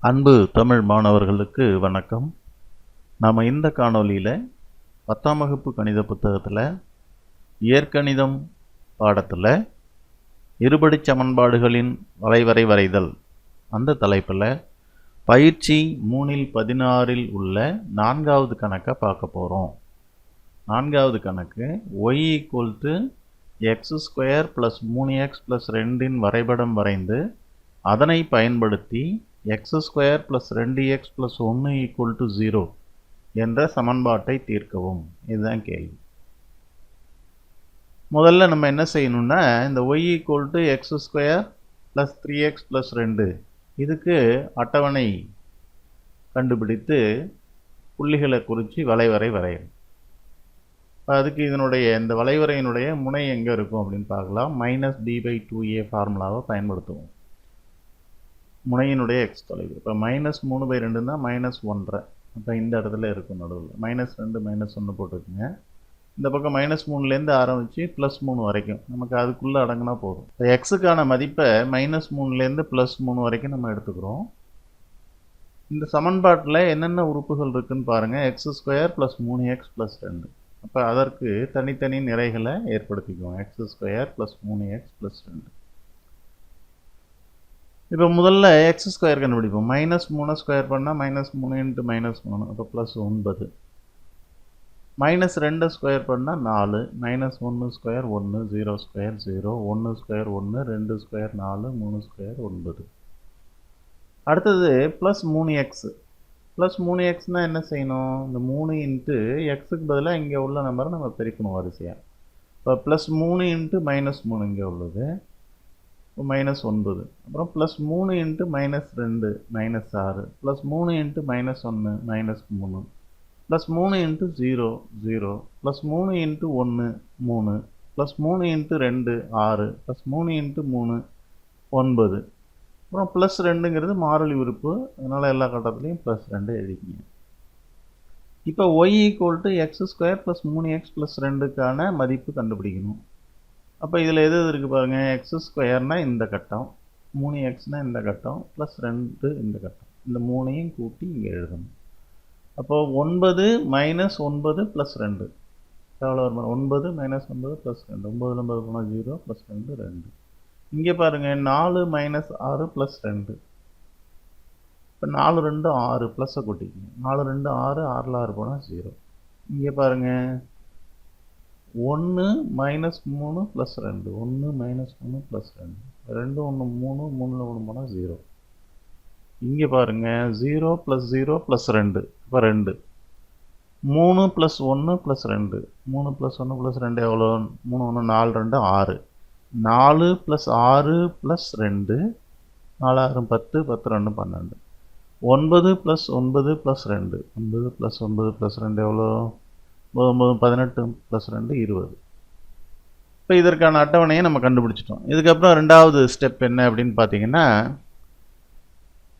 அன்பு தமிழ் மாணவர்களுக்கு வணக்கம். நாம் இந்த காணொளியில் பத்தாம் வகுப்பு கணித புத்தகத்தில் இயற்கணிதம் பாடத்தில் இருபடிச் சமன்பாடுகளின் வரைவரை வரைதல் அந்த தலைப்பில் பயிற்சி மூணில் பதினாறில் உள்ள நான்காவது கணக்கை பார்க்க போகிறோம் நான்காவது கணக்கு Y equal to X square plus மூணு எக்ஸ் ப்ளஸ் ரெண்டின் வரைபடம் வரைந்து அதனை பயன்படுத்தி எக்ஸ் ஸ்கொயர் ப்ளஸ் ரெண்டு எக்ஸ் ப்ளஸ் ஒன்று ஈக்குவல் டு ஜீரோ என்ற சமன்பாட்டை தீர்க்கவும். இதுதான் கேள்வி. முதல்ல நம்ம என்ன செய்யணும்னா இந்த Y equal to X square plus three X plus ரெண்டு இதுக்கு அட்டவணை கண்டுபிடித்து புள்ளிகளை குறித்து வளைவரை வரையணும். அதுக்கு இதனுடைய இந்த வளைவரையினுடைய முனை எங்கே இருக்கும் அப்படின்னு பார்க்கலாம். Minus D by two A ஃபார்முலாவை பயன்படுத்துவோம். முனையினுடைய எக்ஸ் தொலைவு. இப்போ மைனஸ் மூணு பை ரெண்டுன்னா மைனஸ் ஒன்றரை. அப்போ இந்த இடத்துல இருக்கும் நடுவில். மைனஸ் ரெண்டு மைனஸ் ஒன்று போட்டுருக்குங்க இந்த பக்கம் மைனஸ் மூணுலேருந்து ஆரம்பித்து ப்ளஸ் மூணு வரைக்கும். நமக்கு அதுக்குள்ளே அடங்கினா போதும். இப்போ எக்ஸுக்கான மதிப்பை மைனஸ் மூணுலேருந்து ப்ளஸ் மூணு வரைக்கும் நம்ம எடுத்துக்கிறோம். இந்த சமன்பாட்டில் என்னென்ன உறுப்புகள் இருக்குன்னு பாருங்கள் எக்ஸ் ஸ்கொயர் ப்ளஸ் மூணு எக்ஸ் ப்ளஸ் ரெண்டு. அப்போ அதற்கு தனித்தனி நிறைகளை ஏற்படுத்திக்குவோம். எக்ஸ் ஸ்கொயர் ப்ளஸ் மூணு எக்ஸ் ப்ளஸ் ரெண்டு. இப்போ முதல்ல எக்ஸ் ஸ்கொயர் கண்டுபிடிப்போம். மைனஸ் மூணு ஸ்கொயர் பண்ணால் மைனஸ் மூணு இன்ட்டு மைனஸ் மூணு. அப்போ ப்ளஸ் ஒன்பது. மைனஸ் ரெண்டு ஸ்கொயர் பண்ணால் நாலு. மைனஸ் ஒன்று ஸ்கொயர் ஒன்று ஜீரோ ஸ்கொயர் ஜீரோ ஒன்று ஸ்கொயர் ஒன்று ரெண்டு ஸ்கொயர் நாலு மூணு ஸ்கொயர் ஒன்பது. அடுத்தது ப்ளஸ் மூணு எக்ஸு ப்ளஸ் மூணு எக்ஸ்னால் என்ன செய்யணும்? இந்த மூணு இன்ட்டு எக்ஸுக்கு பதிலாக இங்கே உள்ள நம்பரை நம்ம பெருக்கணும் வரிசையாக இப்போ ப்ளஸ் மூணு இன்ட்டு மைனஸ் மூணு இங்கே உள்ளது. மைனஸ் ஒன்பது. அப்புறம் ப்ளஸ் மூணு இன்ட்டு மைனஸ் ரெண்டு மைனஸ் ஆறு. ப்ளஸ் மூணு இன்ட்டு மைனஸ் ஒன்று மைனஸ் மூணு. ப்ளஸ் மூணு இன்ட்டு ஜீரோ ஜீரோ ப்ளஸ் மூணு இன்ட்டு ஒன்று மூணு. ப்ளஸ் மூணு இன்ட்டு ரெண்டு ஆறு. ப்ளஸ் மூணு இன்ட்டு மூணு ஒன்பது. அப்புறம் ப்ளஸ் ரெண்டுங்கிறது மாறலி உறுப்பு. அதனால் எல்லா கட்டத்துலேயும் ப்ளஸ் ரெண்டு எழுதிக்கிங்க. இப்போ Y equal to X square plus மூணு எக்ஸ் ப்ளஸ் ரெண்டுக்கான மதிப்பு கண்டுபிடிக்கணும். அப்போ இதில் எது எது இருக்குது பாருங்கள் எக்ஸ் ஸ்கொயர்னால் இந்த கட்டம் மூணு எக்ஸ்னால் இந்த கட்டம் ப்ளஸ் ரெண்டு இந்த கட்டம். இந்த மூணையும் கூட்டி இங்கே எழுதணும். அப்போது ஒன்பது மைனஸ் ஒன்பது ப்ளஸ் ரெண்டு. எவ்வளோ வரும்? ஒன்பது மைனஸ் ஒன்பது ப்ளஸ் ரெண்டு. ஒம்பது ஒன்பது போனால் ஜீரோ ப்ளஸ் ரெண்டு ரெண்டு. இங்கே பாருங்கள் நாலு மைனஸ் ஆறு ப்ளஸ் ரெண்டு. இப்போ நாலு ரெண்டு ஆறு ப்ளஸ்ஸை கூட்டிக்கங்க. நாலு ரெண்டு ஆறு ஆறில் ஆறு போனால் ஜீரோ இங்கே பாருங்கள் ஒன்று மைனஸ் மூணு ப்ளஸ் ரெண்டு. ஒன்று மைனஸ் மூணு ப்ளஸ் ரெண்டு. ரெண்டு ஒன்று மூணு மூணில் ஒன்று போனால் ஜீரோ இங்கே பாருங்கள் ஜீரோ ப்ளஸ் ஜீரோ ப்ளஸ் ரெண்டு. இப்போ ரெண்டு. மூணு ப்ளஸ் ஒன்று ப்ளஸ் ரெண்டு. மூணு ப்ளஸ் ஒன்று ப்ளஸ் ரெண்டு எவ்வளோ மூணு ஒன்று நாலு ரெண்டு ஆறு. நாலு ப்ளஸ் ஆறு ப்ளஸ் ரெண்டு. நாலாயிரம் பத்து பத்து ரெண்டு பன்னெண்டு. ஒன்பது ப்ளஸ் ஒன்பது ப்ளஸ் ரெண்டு. ஒன்பது ப்ளஸ் ஒன்பது ப்ளஸ் ரெண்டு எவ்வளோ ஒம்பது பதினெட்டு ப்ளஸ் ரெண்டு இருபது. இப்போ இதற்கான அட்டவணையை நம்ம கண்டுபிடிச்சிட்டோம். இதுக்கப்புறம் ரெண்டாவது ஸ்டெப் என்ன அப்படின்னு பார்த்தீங்கன்னா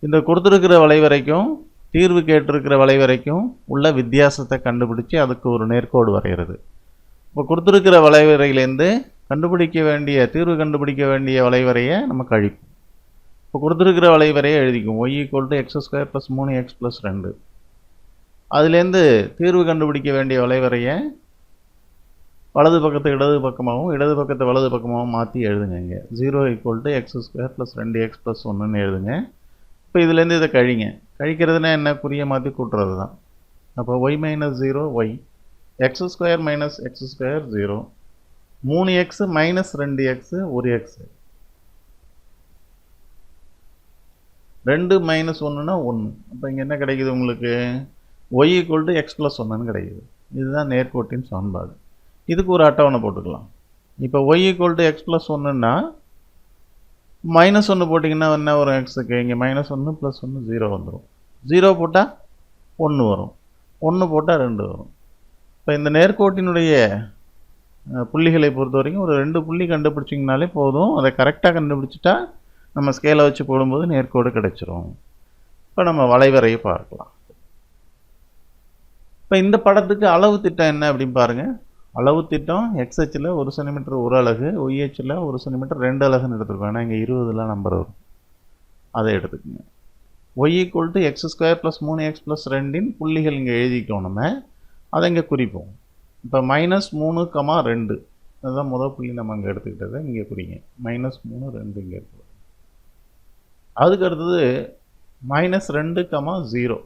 இந்த கொடுத்துருக்கிற வளைவரைக்கும் தீர்வு கேட்டிருக்கிற வளைவரைக்கும் உள்ள வித்தியாசத்தை கண்டுபிடிச்சி அதுக்கு ஒரு நேர்கோடு வரைகிறது. இப்போ கொடுத்துருக்கிற வளைவரையிலேருந்து கண்டுபிடிக்க வேண்டிய தீர்வு கண்டுபிடிக்க வேண்டிய வளைவரையை நம்ம கழிப்போம். இப்போ கொடுத்துருக்கிற வளைவரையை எழுதிக்கும் Y equal to X square plus மூணு எக்ஸ் ப்ளஸ் ரெண்டு. அதுலேருந்து தீர்வு கண்டுபிடிக்க வேண்டிய வளைவரையை வலது பக்கத்தை இடது பக்கமாகவும் இடது பக்கத்தை வலது பக்கமாகவும் மாற்றி எழுதுங்க இங்கே. Zero equal to X square plus ரெண்டு எக்ஸ் ப்ளஸ் ஒன்றுன்னு எழுதுங்க. இப்போ இதுலேருந்து இதை கழிங்க. கழிக்கிறதுனா என்ன? குறிய மாற்றி கூட்டுறது தான் அப்போ Y minus zero Y X square minus X square zero மூணு எக்ஸு மைனஸ் ரெண்டு எக்ஸு ஒரு எக்ஸு ரெண்டு மைனஸ் ஒன்றுனா ஒன்று அப்போ இங்கே என்ன கிடைக்குது உங்களுக்கு? Y equal to X plus ஒன்றுன்னு கிடைக்குது. இதுதான் நேர்கோட்டின் சமன்பாடு. இதுக்கு ஒரு அட்டவணை போட்டுக்கலாம். இப்போ Y equal to X plus ஒன்றுன்னா மைனஸ் ஒன்று போட்டிங்கன்னா என்ன வரும் எக்ஸுக்கு இங்கே மைனஸ் ஒன்று ப்ளஸ் ஒன்று ஜீரோ வந்துடும் ஜீரோ போட்டால் ஒன்று வரும். ஒன்று போட்டால் ரெண்டு வரும். இப்போ இந்த நேர்கோட்டினுடைய புள்ளிகளை பொறுத்த வரைக்கும் ஒரு ரெண்டு புள்ளி கண்டுபிடிச்சிங்கனாலே போதும். அதை கரெக்டாக கண்டுபிடிச்சிட்டா நம்ம ஸ்கேலை வச்சு போடும்போது நேர்கோடு கிடைச்சிரும். இப்போ நம்ம வளைவரையை பார்க்கலாம். இப்போ இந்த படத்துக்கு அளவு திட்டம் என்ன அப்படின்னு பாருங்கள் அளவு திட்டம் எக்ஸ்ஹெச்சில் ஒரு சென்டிமீட்டர் ஒரு அலகு ஒய்ஹெச்சில் ஒரு சென்டிமீட்டர் ரெண்டு அலகுன்னு எடுத்துருக்கோம். ஏன்னா இங்கே இருபதுலாம் நம்பர் வரும். அதை எடுத்துக்கோங்க. Y equal to X square plus மூணு எக்ஸ் ப்ளஸ் ரெண்டின் புள்ளிகள் இங்கே எழுதிட்டோம் நம்ம. அதை இங்கே குறிப்போம். இப்போ மைனஸ் மூணு கமா ரெண்டு. அதுதான் முதல் புள்ளி நம்ம அங்கே எடுத்துக்கிட்டதை இங்கே குறிங்க. மைனஸ் மூணு ரெண்டு இங்கே இருக்குது அதுக்கு அடுத்தது மைனஸ் ரெண்டு கமா ஜீரோ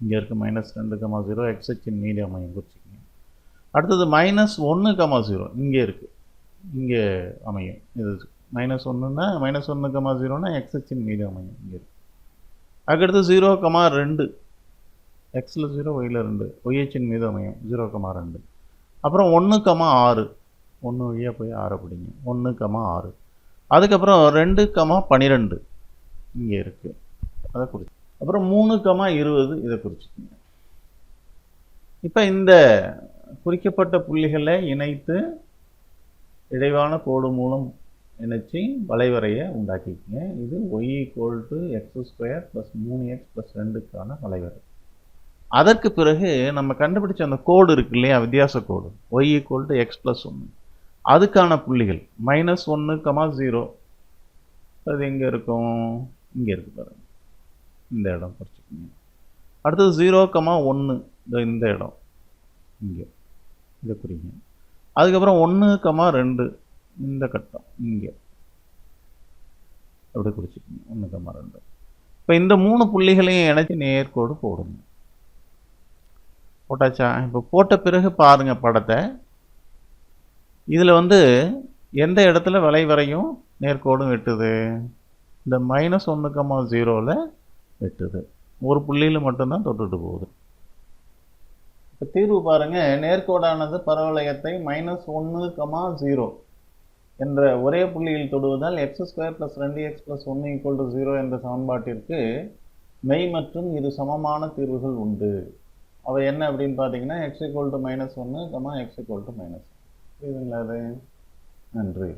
இங்கே இருக்குது மைனஸ் ரெண்டு கமா ஜீரோ எக்ஸ்ஹெச்சின் மீடியம் அமையும் குறிச்சிக்கங்க அடுத்தது மைனஸ் ஒன்று கமா ஜீரோ இங்கே இருக்குது இங்கே அமையும். இது மைனஸ் ஒன்றுனா மைனஸ் ஒன்று கமா ஜீரோனா எக்ஸ்ஹெச்சின் மீடியம் அமையும் இங்கே இருக்குது அதுக்கடுத்து ஜீரோ கமா ரெண்டு. எக்ஸில் ஜீரோ ஒயில் ரெண்டு. ஒய்ஹெச்சின் மீது அமையும் ஜீரோ கமா ரெண்டு. அப்புறம் ஒன்று கமா ஆறு. ஒன்று வழியாக போய் ஆறை பிடிங்க. ஒன்று கமா ஆறு. அதுக்கப்புறம் ரெண்டு கமா பன்னிரெண்டு இங்கே இருக்குது அதை குறிச்சு அப்புறம் மூணு கமா இருபது இதை குறிச்சுக்கோங்க இப்போ இந்த குறிக்கப்பட்ட புள்ளிகளை இணைத்து இடைவான கோடு மூலம் இணைச்சி வளைவரையை உண்டாக்கிக்கங்க. இது Y equal to X square plus மூணு எக்ஸ் ப்ளஸ் ரெண்டுக்கான வளைவரை. அதற்கு பிறகு நம்ம கண்டுபிடிச்ச அந்த கோடு இருக்கு இல்லையா? வித்தியாச கோடு. Y equal to X plus ஒன்று அதுக்கான புள்ளிகள். மைனஸ் ஒன்று கமா ஜீரோ அது எங்கே இருக்கும்? இங்கே இருக்கு பாருங்கள் இந்த இடம் குறிச்சிக்கோங்க அடுத்தது ஜீரோ கமா ஒன்று இந்த இடம். இங்கே. இதை குறிங்க அதுக்கப்புறம் ஒன்று கமா ரெண்டு இந்த கட்டம். இங்கே. அப்படி குறிச்சிக்கோங்க ஒன்று கமா ரெண்டு. இப்போ இந்த மூணு புள்ளிகளையும் இணைச்சி நேர்கோடு போடுங்க. போட்டாச்சா? இப்போ போட்ட பிறகு பாருங்க படத்தை. இதில் வந்து எந்த இடத்துல வளைவரையும் நேர்கோடும் வெட்டுது இந்த மைனஸ் ஒன்று கமா ஜீரோவில் வெட்டுது ஒரு புள்ளியில் மட்டும்தான் தொட்டுட்டு போகுது. இப்போ தீர்வு பாருங்க நேர்கோடானது பரவளையத்தை மைனஸ் ஒன்று கமா ஜீரோ என்ற ஒரே புள்ளியில் தொடுவதால் எக்ஸ் ஸ்கொயர் ப்ளஸ் ரெண்டு எக்ஸ் ப்ளஸ் ஒன்று ஈக்குவல் டு ஜீரோ என்ற சமன்பாட்டிற்கு மெய் மற்றும் இரு சமமான தீர்வுகள் உண்டு. அவை என்ன அப்படின்னு பார்த்தீங்கன்னா எக்ஸ் ஈக்குவல் டு மைனஸ் ஒன்று comma X equal to minus இதுங்களா அது? நன்றி.